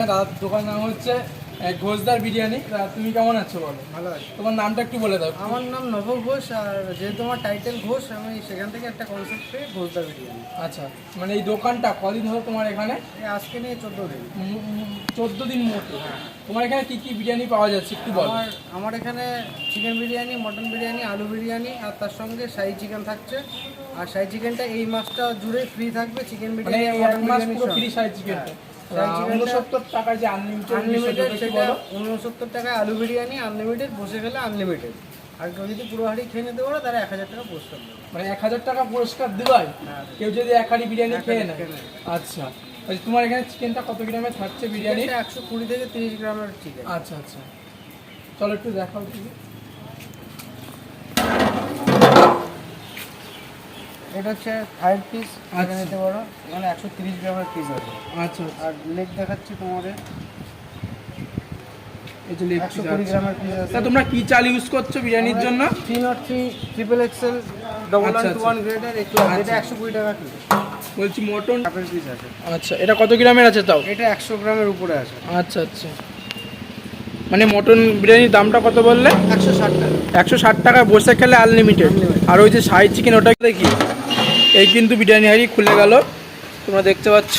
দাদার দোকান নাম হচ্ছে ঘোষদার বিরিয়ানি। তুমি কেমন আছো বলো? ভালো আছে। তোমার নামটা একটু বলে দাও। আমার নাম নব ঘোষ আর যেহেতু আমার টাইটেল ঘোষ আমি সেখান থেকে একটা কনসেপ্ট পেয়ে ঘোষদা বিরিয়ানি। আচ্ছা মানে এই দোকানটা কদিন হলো তোমার এখানে? আজকে নিয়ে চোদ্দ দিন। চোদ্দ দিন মতো তোমার এখানে কি কি বিরিয়ানি পাওয়া যাচ্ছে একটু বলো। আমার আমার এখানে চিকেন বিরিয়ানি মটন বিরিয়ানি আলু বিরিয়ানি আর তার সঙ্গে শাহি চিকেন থাকছে। আর শাহি চিকেনটা এই মাসটা জুড়ে ফ্রি থাকবে চিকেন মানে বিরিয়ানি ফ্রি সাইজ চিকেনটা টা- উনসত্তর টাকা যে আনলিমিটেড আনলিমিটেড সেটা উনসত্তর টাকায় আলু বিরিয়ানি আনলিমিটেড বসে গেলে আনলিমিটেড আর কেউ যদি পুরো হাড়ি খেয়ে নিতে পারো তাহলে এক হাজার টাকা পুরস্কার দেবে। মানে এক হাজার টাকা পুরস্কার দিবাই হ্যাঁ। কেউ যদি এক হাঁড়ি বিরিয়ানি খেয়ে নেয়। আচ্ছা। আচ্ছা, তোমার এখানে চিকেনটা কত গ্রামে থাকছে বিরিয়ানি? একশো কুড়ি থেকে তিরিশ গ্রামের চিকেন আচ্ছা আচ্ছা। চলো একটু দেখাও এটা হচ্ছে থার্ড পিস আচ্ছা। নিতে পারো। মানে একশো তিরিশ গ্রামের পিস আছে। আচ্ছা আর লেগ দেখাচ্ছি তোমাদের। তোমরা কি চাল ইউজ করছ বিরিয়ানির জন্য? Three nought three triple XL double আচ্ছা, ওয়ান আচ্ছা। গ্রেডের একটু আচ্ছা। এটা একশো কুড়ি টাকা কিলো। বলছি মটন? কাপের পিস আছে। আচ্ছা এটা কত গ্রামের আছে তাও? এটা একশো গ্রামের উপরে আছে। আচ্ছা আচ্ছা। মানে মটন বিরিয়ানির দামটা কত বললে? একশো ষাট টাকা। একশো ষাট টাকায় বসে খেলে আনলিমিটেড আর ওই যে সাই চিকেন ওটা দেখি এই কিন্তু বিরিয়ানি হাড়ি খুলে গেল। তোমরা দেখতে পাচ্ছ।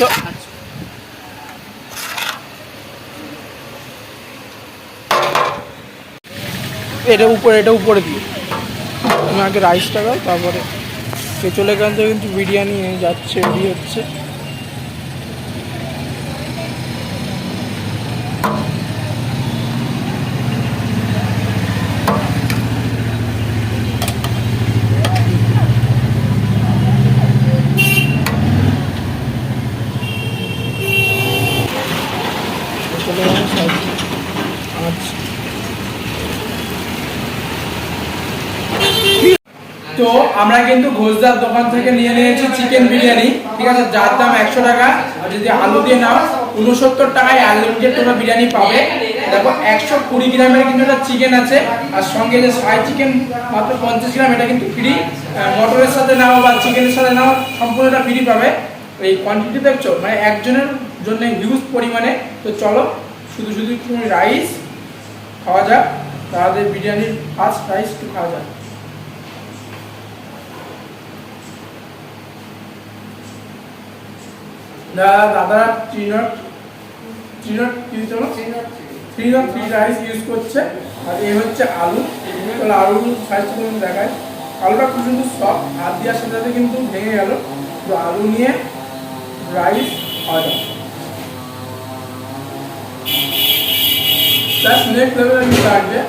এটা উপরে এটা উপরে দিই তুমি আগে রাইসটা দাও, তারপরে। সে চলে গেল কিন্তু বিরিয়ানি যাচ্ছে হচ্ছে। পেঁচলে গেল দিয়ে। আচ্ছা তো আমরা কিন্তু ঘোষদার দোকান থেকে নিয়ে নিয়েছি চিকেন বিরিয়ানি। ঠিক আছে, যার দাম একশো টাকা। যদি আলু দিয়ে নাও উনসত্তর টাকায় আনলিমিটেড তোমরা বিরিয়ানি পাবে। দেখো, একশো কুড়ি গ্রামের কিন্তু একটা চিকেন আছে। আর সঙ্গে যে ফ্রাই চিকেন মাত্র পঞ্চাশ গ্রাম, এটা কিন্তু ফ্রি মটরের সাথে নাও বা চিকেনের সাথে নাও, সম্পূর্ণটা ফ্রি পাবে। এই কোয়ান্টিটি দেখছ? মানে একজনের জন্য হিউজ পরিমাণে। তো চলো শুধু শুধু তুমি রাইস খাওয়া যাক তাদের বিরিয়ানির ফার্স্ট রাইস একটু খাওয়া যাক। দাদা চিনট কি চলো থ্রি রাইস ইউজ করছে আর এই হচ্ছে আলু। তাহলে আলু দেখায় আলুটা খুব সফট হাত দেওয়ার সাথে সাথে কিন্তু ভেঙে গেল। তো আলু নিয়ে রাইস খাওয়া যাবে প্লাস নেক্সট লেভেলের কিন্তু লাগবে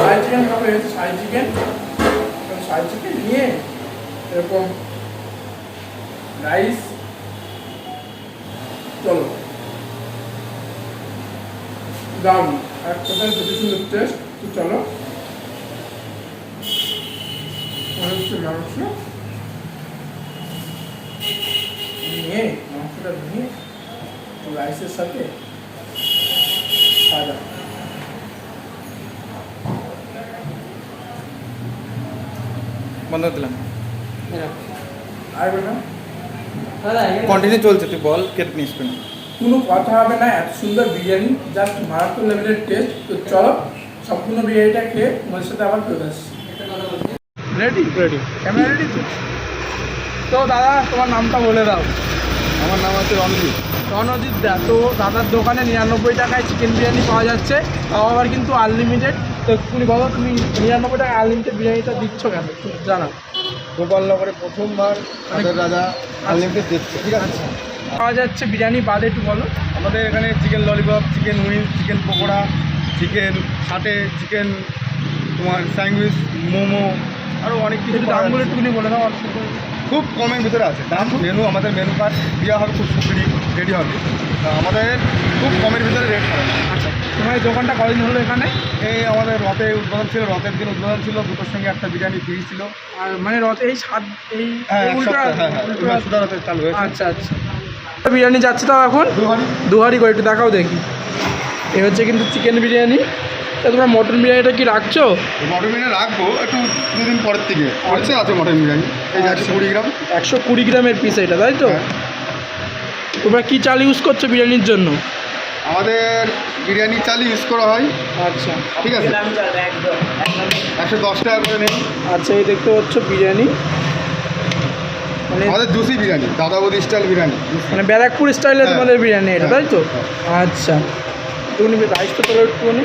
সাই চিকেন খাবে হচ্ছে চিকেন সাই চিকেন নিয়ে এরকম রাইস চলো। দারুণ আর কোথায় দুটো সুন্দর টেস্ট তো চলো। হচ্ছে মাংস। নিয়ে, মাংসটা নিয়ে রাইসের সাথে সাদা। বন্ধ করে দিলাম। আর কন্টিনিউ চলছে তুই বল কেটে নিস কোনো কথা হবে না এত সুন্দর বিরিয়ানি জাস্ট মারাত্মক লেভেলের টেস্ট তো চলো সম্পূর্ণ বিরিয়ানিটা খেয়ে তোমার সাথে আবার ফেরত আসছি। রেডি রেডি ক্যামেরা রেডি তো দাদা তোমার নামটা বলে দাও। আমার নাম আছে রণজিৎ। রণজিৎ দা তো দাদার দোকানে নিরানব্বই টাকায় চিকেন বিরিয়ানি পাওয়া যাচ্ছে তাও আবার কিন্তু আনলিমিটেড তো তুমি বলো তুমি নিরানব্বই টাকায় আনলিমিটেড বিরিয়ানিটা দিচ্ছ কেন? জানাও। গোপালনগরে প্রথমবার আমাদের রাজা আনলিমিটেড দিচ্ছে। ঠিক আছে। পাওয়া যাচ্ছে বিরিয়ানি বাদে একটু বলো। আমাদের এখানে chicken lollipop chicken wings chicken pakora chicken হাটে চিকেন তোমার স্যান্ডউইচ মোমো আরও অনেক কিছু দামগুলো একটুখানি বলে দাও অল্প। খুব কমের ভিতরে আছে। দাম মেনু আমাদের মেনু কার্ড দেওয়া হবে খুব সুন্দরই রেডি হবে। তা আমাদের খুব কমের ভিতরে রেট হবে। আচ্ছা তোমার এই দোকানটা কদিন হলো এখানে? এই আমাদের রথে উদ্বোধন ছিল রথের দিন উদ্বোধন ছিল দুটোর সঙ্গে একটা বিরিয়ানি ফ্রি ছিল। আর মানে রথ এই সাত এই হ্যাঁ হ্যাঁ হ্যাঁ চালু হয়েছে। আচ্ছা আচ্ছা। বিরিয়ানি যাচ্ছে তাও এখন? দুহারি। দুহারি করে একটু দেখাও দেখি। এই হচ্ছে কিন্তু চিকেন বিরিয়ানি। তা তোমরা মটন বিরিয়ানিটা কি রাখছো? মটন বিরিয়ানি রাখব একটু দুদিন পরের থেকে আছে আছে মটন বিরিয়ানি। এই যে একশো আচ্ছা। কুড়ি গ্রাম। একশো কুড়ি গ্রামের পিস এটা তাই তো? হ্যাঁ। তোমরা কি চাল ইউজ করছ বিরিয়ানির জন্য? আমাদের বিরিয়ানি চাল ইউজ করা হয়। আচ্ছা। ঠিক আছে। একশো দশ টাকা করে নেই। আচ্ছা এই দেখতে পাচ্ছ বিরিয়ানি। মানে আমাদের দুশি বিরিয়ানি দাদা বৌদি স্টাইল বিরিয়ানি। মানে ব্যারাকপুর স্টাইলে হ্যাঁ। তোমাদের বিরিয়ানি এটা তাই তো? হ্যাঁ। আচ্ছা। একটুখানি রাইসটা তোলো একটুখানি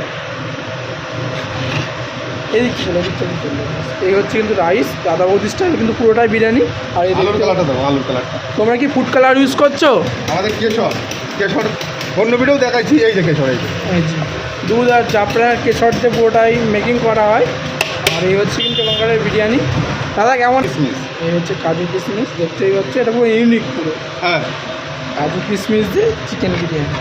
এই চলো। এই হচ্ছে কিন্তু রাইস দাদা বৌদি স্টাইল কিন্তু পুরোটাই বিরিয়ানি আর এই আলুর কালারটা দেবো আলুর কালারটা তোমরা কি ফুড কালার ইউজ করছ? আমাদের কেশর কেশর অন্য ভিডিও দেখাচ্ছি এই যে কেশর এই যে। দুধ আর চাপড়ার কেশর দিয়ে পুরোটাই মেকিং করা হয়। আর এই হচ্ছে কিন্তু এখানকার বিরিয়ানি। দাদা কেমন? কিসমিস। এই হচ্ছে কাজু কিশমিশ দেখতেই পাচ্ছ এটা পুরো ইউনিক পুরো। হ্যাঁ। কাজু কিসমিস দিয়ে চিকেন বিরিয়ানি।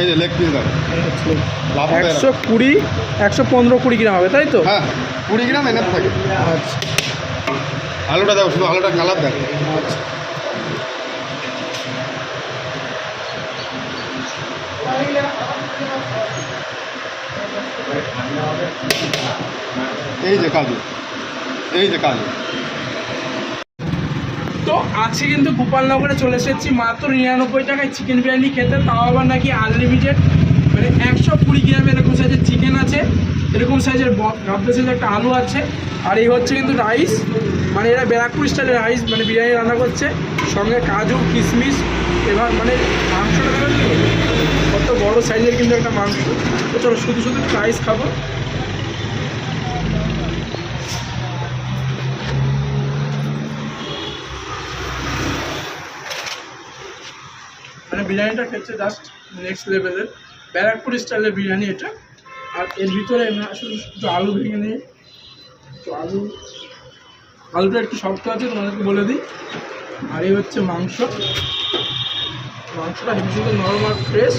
এই যে লেগ পিস হবে একশো কুড়ি একশো পনেরো কুড়ি গ্রাম হবে তাই তো? হ্যাঁ কুড়ি গ্রাম এনে থাকে। আচ্ছা। আলুটা দেখো শুধু আলুটা কালার দেখো আচ্ছা এই যে কাজু এই যে কাজু। তো আজকে কিন্তু গোপালনগরে চলে এসেছি। মাত্র নিরানব্বই টাকায় চিকেন বিরিয়ানি খেতে। তাও আবার নাকি আনলিমিটেড মানে একশো কুড়ি গ্রাম এরকম সাইজের চিকেন আছে। এরকম সাইজের গাবদা সাইজের একটা আলু আছে। আর এই হচ্ছে কিন্তু রাইস মানে এরা ব্যারাকপুর স্টাইলের রাইস মানে বিরিয়ানি রান্না করছে। সঙ্গে কাজু, কিশমিশ, এবার মানে মাংসটা কত বড় সাইজের কিন্তু একটা মাংস। তো চলো শুধু শুধু রাইস খাব। বিরিয়ানিটা খেতে জাস্ট নেক্সট লেভেলের ব্যারাকপুর স্টাইলের বিরিয়ানি এটা। আর এর ভিতরে আসলে একটু আলু ভেঙে নিয়ে, একটু আলু, আলুটা একটু শক্ত আছে, তোমাদেরকে বলে দিই। আর এই হচ্ছে মাংস। মাংসটা হেভি সুন্দর নরম আর ফ্রেশ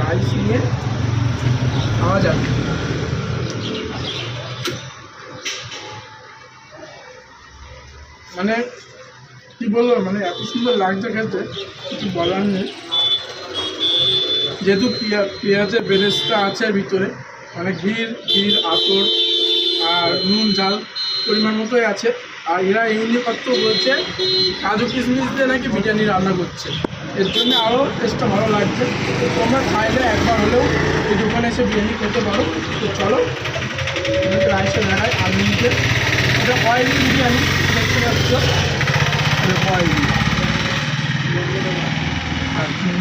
রাইস নিয়ে খাওয়া যাবে। মানে কি বলব মানে এত সুন্দর লাগছে খেতে, কিছু বলার নেই। যেহেতু পেঁয়া, পেঁয়াজের বেরেস্তা আছে ভিতরে মানে ঘির ঘির, আতর আর নুন, ঝাল পরিমাণ মতোই আছে। আর এরা ইউনিকত্ব বলছে, কাজু কিশমিশ দিয়ে নাকি বিরিয়ানি রান্না করছে। এর জন্য আরও টেস্টটা ভালো লাগছে। তোমরা খাইলে একবার হলেও এই দোকানে এসে বিরিয়ানি খেতে পারো। তো চলো রাইসটা দেখায় আনলিমিটেড এটা অয়েলি বিরিয়ানি, দেখতে পাচ্ছ? আর হুম।